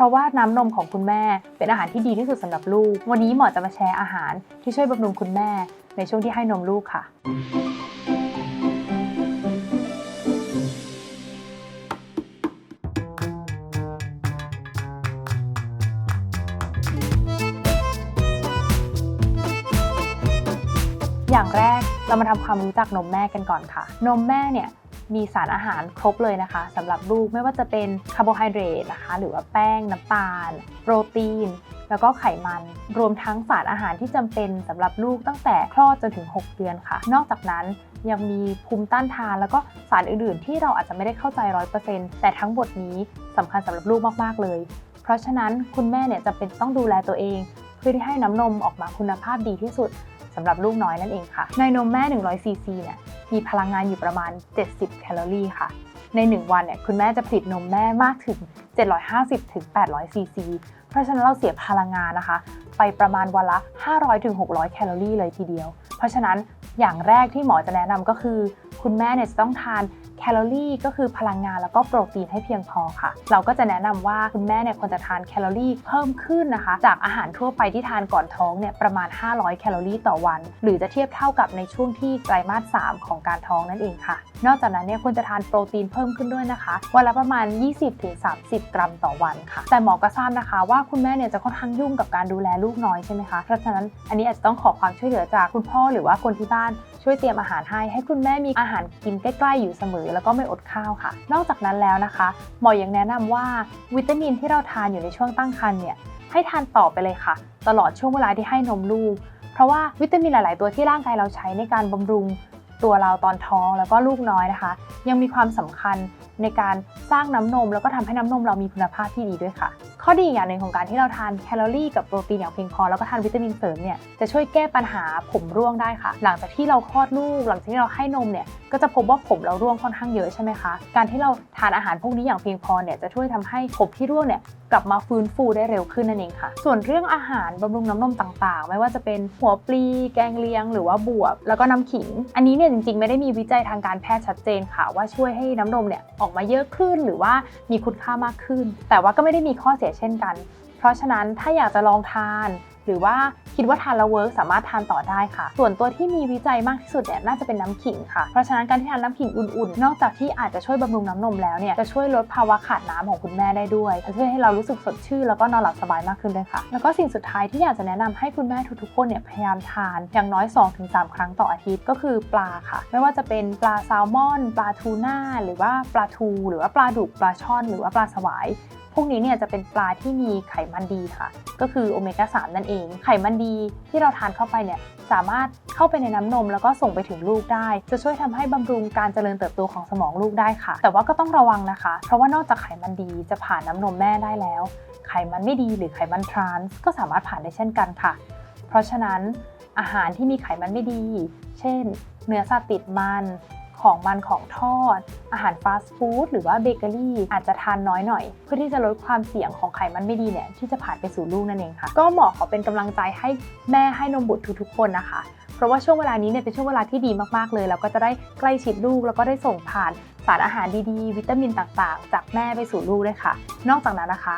ราะว่าน้ำนมของคุณแม่เป็นอาหารที่ดีที่สุดสำหรับลูก วันนี้หมอจะมาแชร์อาหารที่ช่วยบำรุงคุณแม่ ในช่วงที่ให้นมลูกค่ะ อย่างแรก เรามาทำความรู้จักนมแม่กันก่อนค่ะ นมแม่เนี่ยมีสารอาหารครบเลยนะคะสำหรับลูกไม่ว่าจะเป็นคาร์โบไฮเดรตนะคะ หรือว่าแป้ง น้ำตาล โปรตีน แล้วก็ไขมัน รวมทั้งสารอาหารที่จำเป็นสำหรับลูกตั้งแต่คลอดจนถึง 6 เดือนค่ะ นอกจากนั้นยังมีภูมิต้านทาน แล้วก็สารอื่นๆ ที่เราอาจจะไม่ได้เข้าใจ 100%แต่ทั้งหมดนี้สำคัญสำหรับลูกมากๆเลย เพราะฉะนั้นคุณแม่เนี่ยจะเป็นต้องดูแลตัวเอง เพื่อที่ให้น้ำนมออกมาคุณภาพดีที่สุด สำหรับลูกน้อยนั่นเองค่ะ ในนมแม่ 100 ซีซีเนี่ยมีพลังงานอยู่ประมาณ 70 แคลอรี่ค่ะ ใน 1 วันเนี่ยคุณแม่จะผลิตนมแม่มากถึง 750 ถึง 800 ซีซี เพราะฉะนั้นเราเสียพลังงานนะคะ ไปประมาณวันละ 500 ถึง 600 แคลอรี่เลยทีเดียว เพราะฉะนั้นอย่างแรกที่หมอจะแนะนำก็คือ คุณแม่เนี่ยจะต้องทานแคลอรี่ก็คือพลังงานแล้วก็โปรตีนให้เพียงพอค่ะ เราก็จะแนะนำว่าคุณแม่เนี่ยควรจะทานแคลอรี่เพิ่มขึ้นนะคะ จากอาหารทั่วไปที่ทานก่อนท้องเนี่ยประมาณ 500 แคลอรี่ต่อวัน หรือจะเทียบเท่ากับในช่วงที่ไตรมาส 3 ของการท้องนั่นเองค่ะ นอกจากนั้นเนี่ยควรจะทานโปรตีนเพิ่มขึ้นด้วยนะคะวันละประมาณ 20-30 กรัมต่อวันค่ะ แต่หมอก็ทราบนะคะ ว่าคุณแม่เนี่ยจะค่อนข้างยุ่งกับการดูแลลูกน้อยใช่ไหมคะเพราะฉะนั้นอันนี้อาจจะต้องขอความช่วยเหลือจากคุณพ่อหรือว่าคนที่บ้านช่วยเตรียมอาหารให้ให้คุณแม่มีอาหารกินใกล้ๆอยู่เสมอ แล้วก็ไม่อดข้าวค่ะ นอกจากนั้นแล้วนะคะ หมอยังแนะนำว่าวิตามินที่เราทานอยู่ในช่วงตั้งครรภ์เนี่ยให้ทานต่อไปเลยค่ะ ตลอดช่วงเวลาที่ให้นมลูก เพราะว่าวิตามินหลาย ๆ ตัวที่ร่างกายเราใช้ในการบำรุงตัวเราตอนท้องแล้วก็ลูกน้อยนะคะ ยังมีความสำคัญ ในการสร้างน้ำนม แล้วก็ทำให้น้ำนมเรามีคุณภาพที่ดีด้วยค่ะ ข้อดีอย่างหนึ่งของการที่เราทานแคลอรี่กับโปรตีนอย่างเพียงพอแล้วก็ทานวิตามินเสริมเนี่ยจะช่วยแก้ปัญหาผมร่วงได้ค่ะ หลังจากที่เราคลอดลูก หลังจากที่เราให้นมเนี่ยก็จะพบว่าผมเราร่วงค่อนข้างเยอะใช่ไหมคะการที่เราทานอาหารพวกนี้อย่างเพียงพอเนี่ยจะช่วยทำให้ผมที่ร่วงเนี่ยกลับมาฟื้นฟูได้เร็วขึ้นนั่นเองค่ะ ส่วนเรื่องอาหารบำรุงน้ำนมต่างๆ ไม่ว่าจะเป็นหัวปลี แกงเลียง หรือว่าบวบ แล้วก็น้ำขิง อันนี้เนี่ยจริงๆ ไม่ได้มีวิจัยทางการแพทย์ชัดเจนค่ะ ว่าช่วยให้น้ำนมเนี่ยออกมาเยอะขึ้น หรือว่ามีคุณค่ามากขึ้น แต่ว่าก็ไม่ได้มีข้อเสียเช่นกัน เพราะฉะนั้นถ้าอยากจะลองทาน หรือว่าคิดว่าทานแล้วเวิร์กสามารถทานต่อได้ค่ะ ส่วนตัวที่มีวิจัยมากที่สุดเนี่ยน่าจะเป็นน้ำขิงค่ะ เพราะฉะนั้นการที่ทานน้ำขิงอุ่นๆ นอกจากที่อาจจะช่วยบำรุงน้ำนมแล้วเนี่ยจะช่วยลดภาวะขาดน้ำของคุณแม่ได้ด้วยจะช่วยให้เรารู้สึกสดชื่นแล้วก็นอนหลับสบายมากขึ้นด้วยค่ะ แล้วก็สิ่งสุดท้ายที่อยากจะแนะนำให้คุณแม่ทุกๆคนเนี่ยพยายามทานอย่างน้อย 2-3 ครั้งต่ออาทิตย์ก็คือปลาค่ะ ไม่ว่าจะเป็นปลาแซลมอน ปลาทูน่าหรือว่าปลาทู หรือว่าปลาดุกปลาช่อน หรือว่าปลาสวาย พวกนี้เนี่ยจะเป็นปลาที่มีไขมันดีค่ะ ก็คือโอเมก้า 3 นั่นเอง ไขมันดีที่เราทานเข้าไปเนี่ยสามารถเข้าไปในน้ำนมแล้วก็ส่งไปถึงลูกได้ จะช่วยทำให้บำรุงการเจริญเติบโตของสมองลูกได้ค่ะ แต่ว่าก็ต้องระวังนะคะ เพราะว่านอกจากไขมันดีจะผ่านน้ำนมแม่ได้แล้ว ไขมันไม่ดีหรือไขมันทรานส์ก็สามารถผ่านได้เช่นกันค่ะ เพราะฉะนั้นอาหารที่มีไขมันไม่ดี เช่น เนื้อสัตว์ติดมัน ของมันของทอด อาหารฟาสต์ฟู้ดหรือว่าเบเกอรี่อาจจะทานน้อยหน่อย เพื่อที่จะลดความเสี่ยงของไขมันไม่ดีเนี่ยที่จะผ่านไปสู่ลูกนั่นเองค่ะ ก็หมอขอเป็นกำลังใจให้แม่ให้นมบุตรทุกๆคนนะคะเพราะว่าช่วงเวลานี้เนี่ยเป็นช่วงเวลาที่ดีมากๆเลยแล้วก็จะได้ใกล้ชิดลูก แล้วก็ได้ส่งผ่านสารอาหารดีๆ วิตามินต่างๆ จากแม่ไปสู่ลูกด้วยค่ะ นอกจากนั้นนะคะ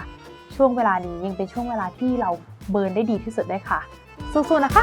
ช่วงเวลานี้ยังเป็นช่วงเวลาที่เราเบิร์นได้ดีที่สุดด้วยค่ะ สู้ๆนะคะ